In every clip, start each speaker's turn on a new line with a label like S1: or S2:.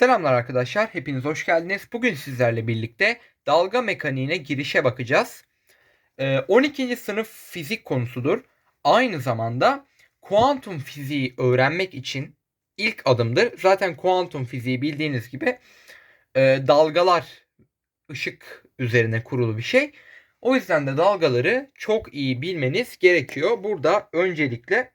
S1: Selamlar arkadaşlar, hepiniz hoş geldiniz. Bugün sizlerle birlikte dalga mekaniğine girişe bakacağız. Ee, 12. sınıf fizik konusudur. Aynı zamanda kuantum fiziği öğrenmek için ilk adımdır. Zaten kuantum fiziği bildiğiniz gibi e, dalgalar, ışık üzerine kurulu bir şey. O yüzden de dalgaları çok iyi bilmeniz gerekiyor. Burada öncelikle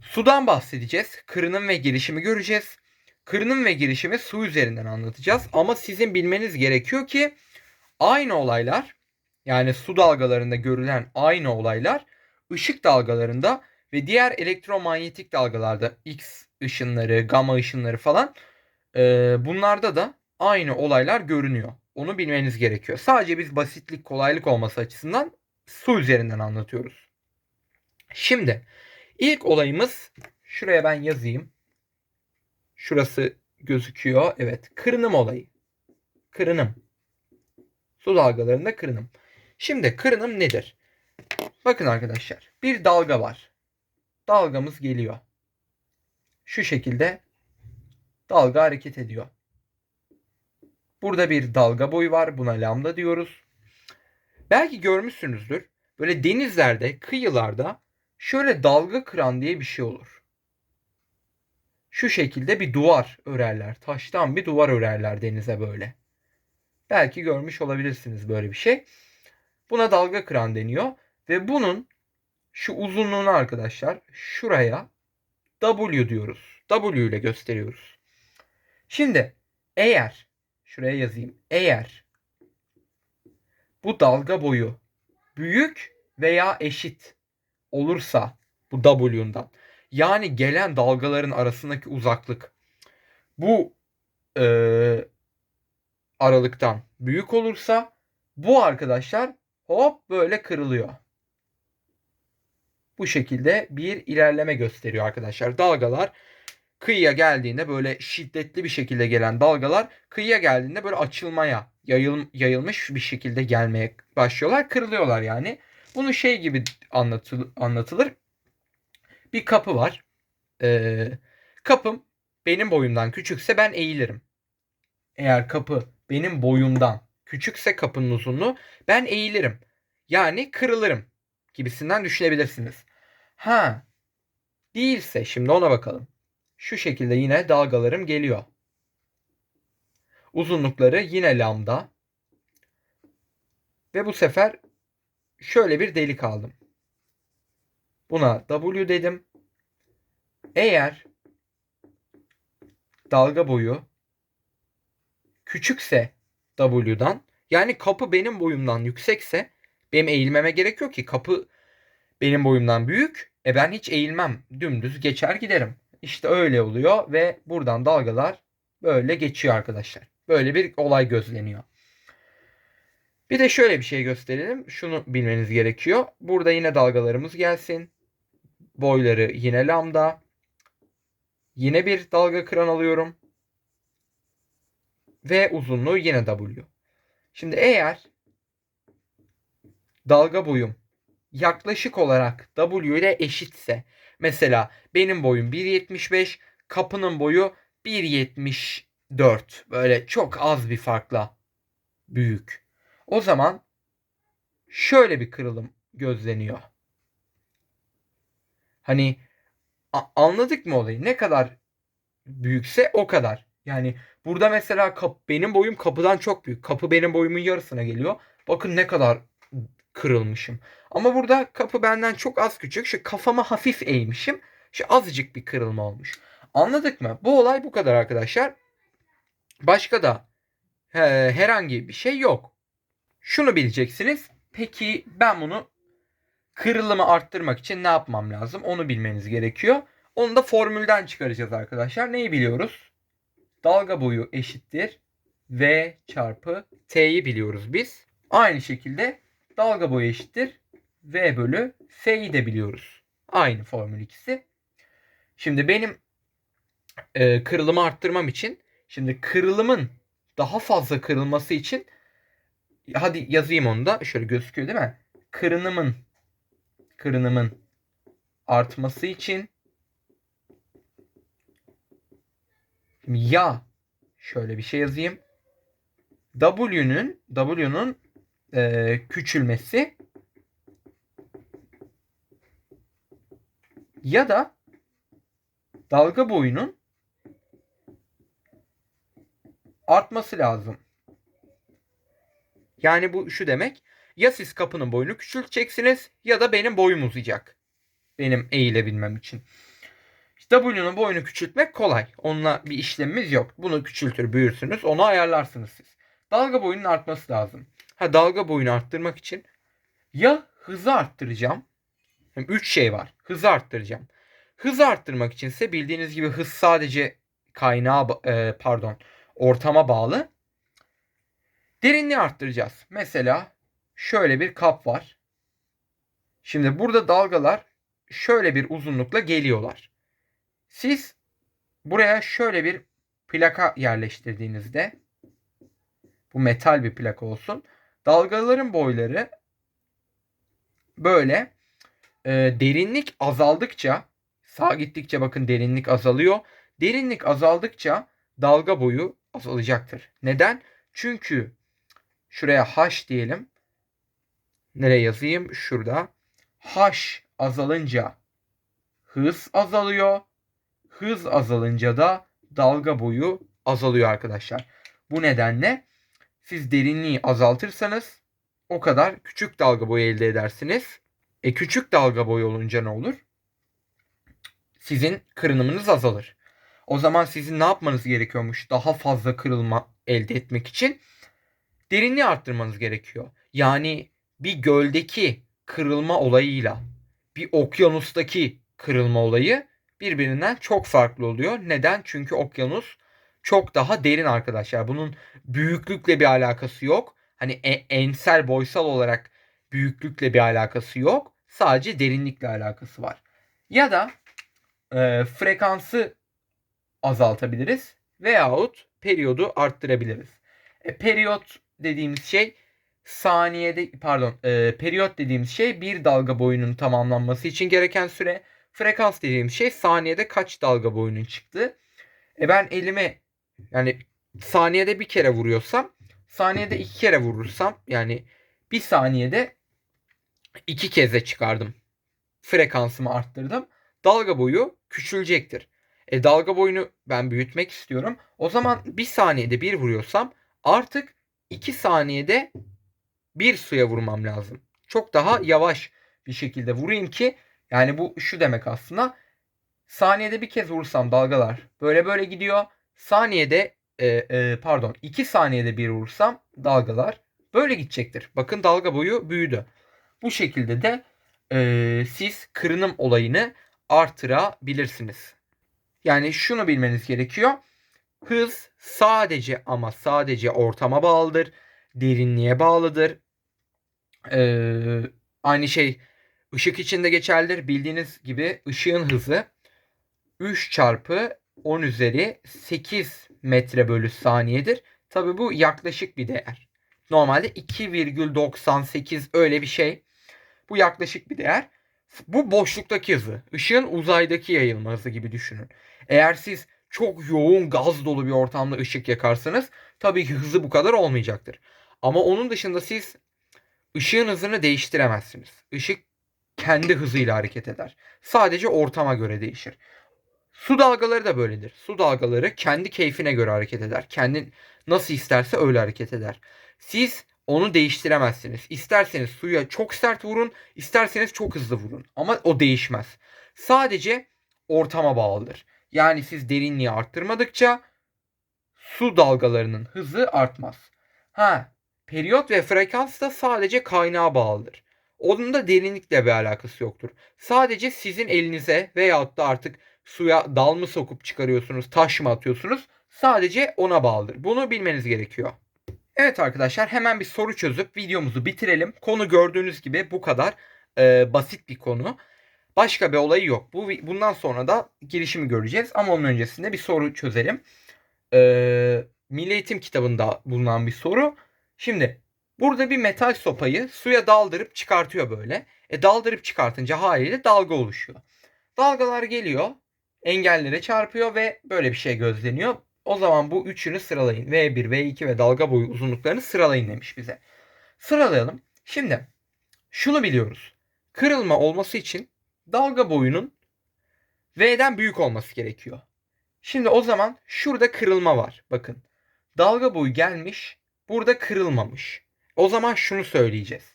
S1: sudan bahsedeceğiz. Kırınım ve gelişimi göreceğiz. Kırınım ve girişimi su üzerinden anlatacağız. Ama sizin bilmeniz gerekiyor ki aynı olaylar yani su dalgalarında görülen aynı olaylar ışık dalgalarında ve diğer elektromanyetik dalgalarda X ışınları, gamma ışınları falan e, bunlarda da aynı olaylar görünüyor. Onu bilmeniz gerekiyor. Sadece biz basitlik, kolaylık olması açısından su üzerinden anlatıyoruz. Şimdi ilk olayımız şuraya ben yazayım. Şurası gözüküyor. Evet. Kırınım olayı. Kırınım. Su dalgalarında kırınım. Şimdi kırınım nedir? Bakın arkadaşlar. Bir dalga var. Dalgamız geliyor. Şu şekilde dalga hareket ediyor. Burada bir dalga boyu var. Buna lambda diyoruz. Belki görmüşsünüzdür. Böyle denizlerde, kıyılarda şöyle dalga kıran diye bir şey olur şu şekilde bir duvar örerler. Taştan bir duvar örerler denize böyle. Belki görmüş olabilirsiniz böyle bir şey. Buna dalga kıran deniyor. Ve bunun şu uzunluğunu arkadaşlar şuraya W diyoruz. W ile gösteriyoruz. Şimdi eğer şuraya yazayım. Eğer bu dalga boyu büyük veya eşit olursa bu W'ndan yani gelen dalgaların arasındaki uzaklık bu e, aralıktan büyük olursa bu arkadaşlar hop böyle kırılıyor. Bu şekilde bir ilerleme gösteriyor arkadaşlar. Dalgalar kıyıya geldiğinde böyle şiddetli bir şekilde gelen dalgalar kıyıya geldiğinde böyle açılmaya yayıl, yayılmış bir şekilde gelmeye başlıyorlar. Kırılıyorlar yani. Bunu şey gibi anlatıl, anlatılır bir kapı var. Ee, kapım benim boyumdan küçükse ben eğilirim. Eğer kapı benim boyumdan küçükse kapının uzunluğu ben eğilirim. Yani kırılırım gibisinden düşünebilirsiniz. Ha değilse şimdi ona bakalım. Şu şekilde yine dalgalarım geliyor. Uzunlukları yine lambda. Ve bu sefer şöyle bir delik aldım. Buna W dedim. Eğer dalga boyu küçükse W'dan yani kapı benim boyumdan yüksekse benim eğilmeme gerek yok ki. Kapı benim boyumdan büyük. E ben hiç eğilmem. Dümdüz geçer giderim. İşte öyle oluyor ve buradan dalgalar böyle geçiyor arkadaşlar. Böyle bir olay gözleniyor. Bir de şöyle bir şey gösterelim. Şunu bilmeniz gerekiyor. Burada yine dalgalarımız gelsin. Boyları yine lambda. Yine bir dalga kıran alıyorum. Ve uzunluğu yine W. Şimdi eğer dalga boyum yaklaşık olarak W ile eşitse mesela benim boyum 1.75 kapının boyu 1.74 böyle çok az bir farkla büyük. O zaman şöyle bir kırılım gözleniyor. Hani anladık mı olayı? Ne kadar büyükse o kadar. Yani burada mesela kap, benim boyum kapıdan çok büyük. Kapı benim boyumun yarısına geliyor. Bakın ne kadar kırılmışım. Ama burada kapı benden çok az küçük. Şu kafama hafif eğmişim. Şu azıcık bir kırılma olmuş. Anladık mı? Bu olay bu kadar arkadaşlar. Başka da he, herhangi bir şey yok. Şunu bileceksiniz. Peki ben bunu kırılımı arttırmak için ne yapmam lazım? Onu bilmeniz gerekiyor. Onu da formülden çıkaracağız arkadaşlar. Neyi biliyoruz? Dalga boyu eşittir V çarpı T'yi biliyoruz biz. Aynı şekilde dalga boyu eşittir V bölü F'yi de biliyoruz. Aynı formül ikisi. Şimdi benim e, kırılımı arttırmam için şimdi kırılımın daha fazla kırılması için hadi yazayım onu da şöyle gözüküyor değil mi? Kırınımın kırınımın artması için ya şöyle bir şey yazayım. W'nün W'nun e, küçülmesi ya da dalga boyunun artması lazım. Yani bu şu demek. Ya siz kapının boyunu küçülteceksiniz ya da benim boyum uzayacak. Benim eğilebilmem için. W'nun boyunu küçültmek kolay. Onunla bir işlemimiz yok. Bunu küçültür, büyürsünüz. Onu ayarlarsınız siz. Dalga boyunun artması lazım. Ha dalga boyunu arttırmak için ya hızı arttıracağım. Hem üç şey var. Hızı arttıracağım. Hızı arttırmak içinse bildiğiniz gibi hız sadece kaynağa e, pardon ortama bağlı. Derinliği arttıracağız. Mesela şöyle bir kap var. Şimdi burada dalgalar şöyle bir uzunlukla geliyorlar. Siz buraya şöyle bir plaka yerleştirdiğinizde bu metal bir plaka olsun. Dalgaların boyları böyle e, derinlik azaldıkça sağa gittikçe bakın derinlik azalıyor. Derinlik azaldıkça dalga boyu azalacaktır. Neden? Çünkü şuraya h diyelim. Nereye yazayım? Şurada. H azalınca hız azalıyor. Hız azalınca da dalga boyu azalıyor arkadaşlar. Bu nedenle siz derinliği azaltırsanız o kadar küçük dalga boyu elde edersiniz. E küçük dalga boyu olunca ne olur? Sizin kırınımınız azalır. O zaman sizin ne yapmanız gerekiyormuş? Daha fazla kırılma elde etmek için derinliği arttırmanız gerekiyor. Yani bir göldeki kırılma olayıyla bir okyanustaki kırılma olayı birbirinden çok farklı oluyor. Neden? Çünkü okyanus çok daha derin arkadaşlar. Bunun büyüklükle bir alakası yok. Hani e- ensel boysal olarak büyüklükle bir alakası yok. Sadece derinlikle alakası var. Ya da e, frekansı azaltabiliriz veyahut periyodu arttırabiliriz. E, periyot dediğimiz şey saniyede pardon e, periyot dediğimiz şey bir dalga boyunun tamamlanması için gereken süre. Frekans dediğimiz şey saniyede kaç dalga boyunun çıktığı. E ben elime yani saniyede bir kere vuruyorsam saniyede iki kere vurursam yani bir saniyede iki keze çıkardım. Frekansımı arttırdım. Dalga boyu küçülecektir. E dalga boyunu ben büyütmek istiyorum. O zaman bir saniyede bir vuruyorsam artık iki saniyede bir suya vurmam lazım. Çok daha yavaş bir şekilde vurayım ki yani bu şu demek aslında saniyede bir kez vurursam dalgalar böyle böyle gidiyor. Saniyede e, e, pardon 2 saniyede bir vurursam dalgalar böyle gidecektir. Bakın dalga boyu büyüdü. Bu şekilde de e, siz kırınım olayını artırabilirsiniz. Yani şunu bilmeniz gerekiyor. Hız sadece ama sadece ortama bağlıdır. Derinliğe bağlıdır. Ee, aynı şey ışık için de geçerlidir. Bildiğiniz gibi ışığın hızı 3 çarpı 10 üzeri 8 metre bölü saniyedir. Tabi bu yaklaşık bir değer. Normalde 2,98 öyle bir şey. Bu yaklaşık bir değer. Bu boşluktaki hızı. Işığın uzaydaki yayılma hızı gibi düşünün. Eğer siz çok yoğun gaz dolu bir ortamda ışık yakarsanız tabii ki hızı bu kadar olmayacaktır. Ama onun dışında siz ışığın hızını değiştiremezsiniz. Işık kendi hızıyla hareket eder. Sadece ortama göre değişir. Su dalgaları da böyledir. Su dalgaları kendi keyfine göre hareket eder. Kendi nasıl isterse öyle hareket eder. Siz onu değiştiremezsiniz. İsterseniz suya çok sert vurun, isterseniz çok hızlı vurun. Ama o değişmez. Sadece ortama bağlıdır. Yani siz derinliği arttırmadıkça su dalgalarının hızı artmaz. Ha, periyot ve frekans da sadece kaynağa bağlıdır. Onun da derinlikle bir alakası yoktur. Sadece sizin elinize veyahut da artık suya dal mı sokup çıkarıyorsunuz, taş mı atıyorsunuz? Sadece ona bağlıdır. Bunu bilmeniz gerekiyor. Evet arkadaşlar hemen bir soru çözüp videomuzu bitirelim. Konu gördüğünüz gibi bu kadar e, basit bir konu. Başka bir olayı yok. Bu bundan sonra da girişimi göreceğiz ama onun öncesinde bir soru çözelim. Ee, Milli Eğitim kitabında bulunan bir soru. Şimdi burada bir metal sopayı suya daldırıp çıkartıyor böyle. E daldırıp çıkartınca haliyle dalga oluşuyor. Dalgalar geliyor, engellere çarpıyor ve böyle bir şey gözleniyor. O zaman bu üçünü sıralayın. V1, V2 ve dalga boyu uzunluklarını sıralayın demiş bize. Sıralayalım. Şimdi şunu biliyoruz. Kırılma olması için dalga boyunun V'den büyük olması gerekiyor. Şimdi o zaman şurada kırılma var. Bakın. Dalga boyu gelmiş. Burada kırılmamış. O zaman şunu söyleyeceğiz.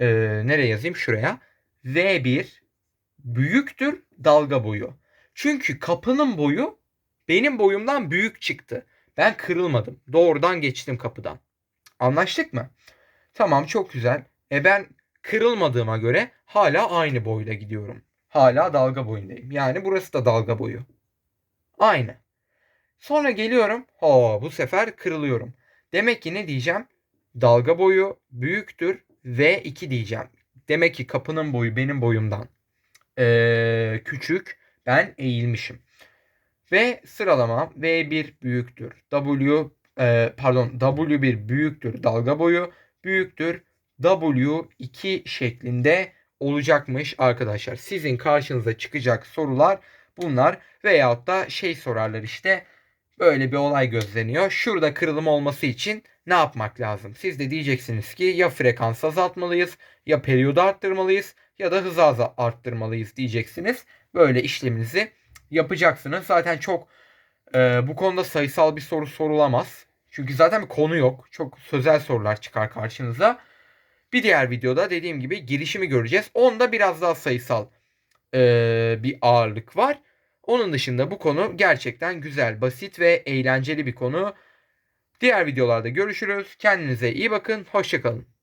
S1: Ee, nereye yazayım? Şuraya. V1 büyüktür dalga boyu. Çünkü kapının boyu benim boyumdan büyük çıktı. Ben kırılmadım. Doğrudan geçtim kapıdan. Anlaştık mı? Tamam çok güzel. E ben kırılmadığıma göre hala aynı boyla gidiyorum. Hala dalga boyundayım. Yani burası da dalga boyu. Aynı. Sonra geliyorum. Ha bu sefer kırılıyorum. Demek ki ne diyeceğim? Dalga boyu büyüktür V2 diyeceğim. Demek ki kapının boyu benim boyumdan ee, küçük. Ben eğilmişim. Ve sıralama V1 büyüktür. W e, pardon W1 büyüktür dalga boyu büyüktür W2 şeklinde olacakmış arkadaşlar. Sizin karşınıza çıkacak sorular bunlar veyahut da şey sorarlar işte böyle bir olay gözleniyor. Şurada kırılım olması için ne yapmak lazım? Siz de diyeceksiniz ki ya frekans azaltmalıyız ya periyodu arttırmalıyız ya da hızı arttırmalıyız diyeceksiniz. Böyle işleminizi yapacaksınız. Zaten çok e, bu konuda sayısal bir soru sorulamaz. Çünkü zaten bir konu yok. Çok sözel sorular çıkar karşınıza. Bir diğer videoda dediğim gibi girişimi göreceğiz. Onda biraz daha sayısal e, bir ağırlık var. Onun dışında bu konu gerçekten güzel, basit ve eğlenceli bir konu. Diğer videolarda görüşürüz. Kendinize iyi bakın. Hoşçakalın.